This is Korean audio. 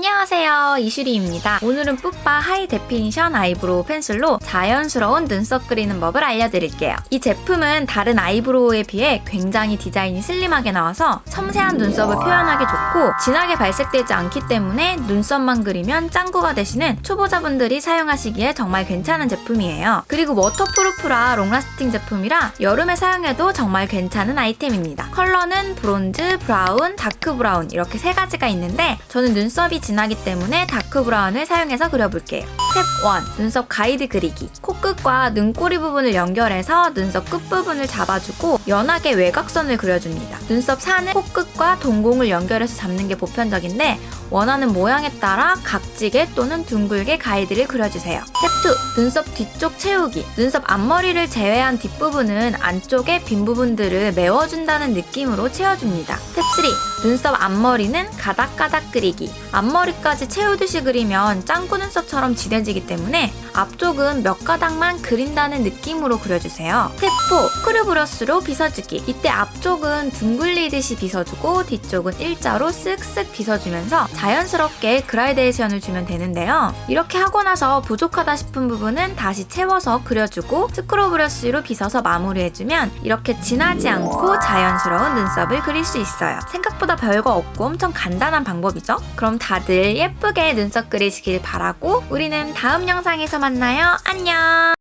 안녕하세요 이슈리입니다. 오늘은 뿌빠 하이 데피니션 아이브로우 펜슬로 자연스러운 눈썹 그리는 법을 알려드릴게요. 이 제품은 다른 아이브로우에 비해 굉장히 디자인이 슬림하게 나와서 섬세한 눈썹을 표현하기 좋고 진하게 발색되지 않기 때문에 눈썹만 그리면 짱구가 되시는 초보자분들이 사용하시기에 정말 괜찮은 제품이에요. 그리고 워터프루프라 롱라스팅 제품이라 여름에 사용해도 정말 괜찮은 아이템입니다. 컬러는 브론즈, 브라운, 다크 브라운 이렇게 세 가지가 있는데 저는 눈썹이 진하기 때문에 다크 브라운을 사용해서 그려볼게요. 스텝 1. 눈썹 가이드 그리기. 코끝과 눈꼬리 부분을 연결해서 눈썹 끝부분을 잡아주고 연하게 외곽선을 그려줍니다. 눈썹 산을 코끝과 동공을 연결해서 잡는 게 보편적인데 원하는 모양에 따라 각지게 또는 둥글게 가이드를 그려주세요. 스텝 2. 눈썹 뒤쪽 채우기. 눈썹 앞머리를 제외한 뒷부분은 안쪽에 빈 부분들을 메워준다는 느낌으로 채워줍니다. 스텝 3. 눈썹 앞머리는 가닥가닥 그리기. 앞머리까지 채우듯이 그리면 짱구 눈썹처럼 진해지기 때문에 앞쪽은 몇 가닥만 그린다는 느낌으로 그려주세요. 스텝 4. 크류 브러쉬로 빗어주기. 이때 앞쪽은 둥글리듯이 빗어주고 뒤쪽은 일자로 쓱쓱 빗어주면서 자연스럽게 그라데이션을 주면 되는데요. 이렇게 하고 나서 부족하다 싶은 부분은 다시 채워서 그려주고 스크로 브러쉬로 빗어서 마무리해주면 이렇게 진하지 않고 자연스러운 눈썹을 그릴 수 있어요. 생각보다 별거 없고 엄청 간단한 방법이죠? 그럼 다들 예쁘게 눈썹 그리시길 바라고 우리는 다음 영상에서 만나요. 안녕!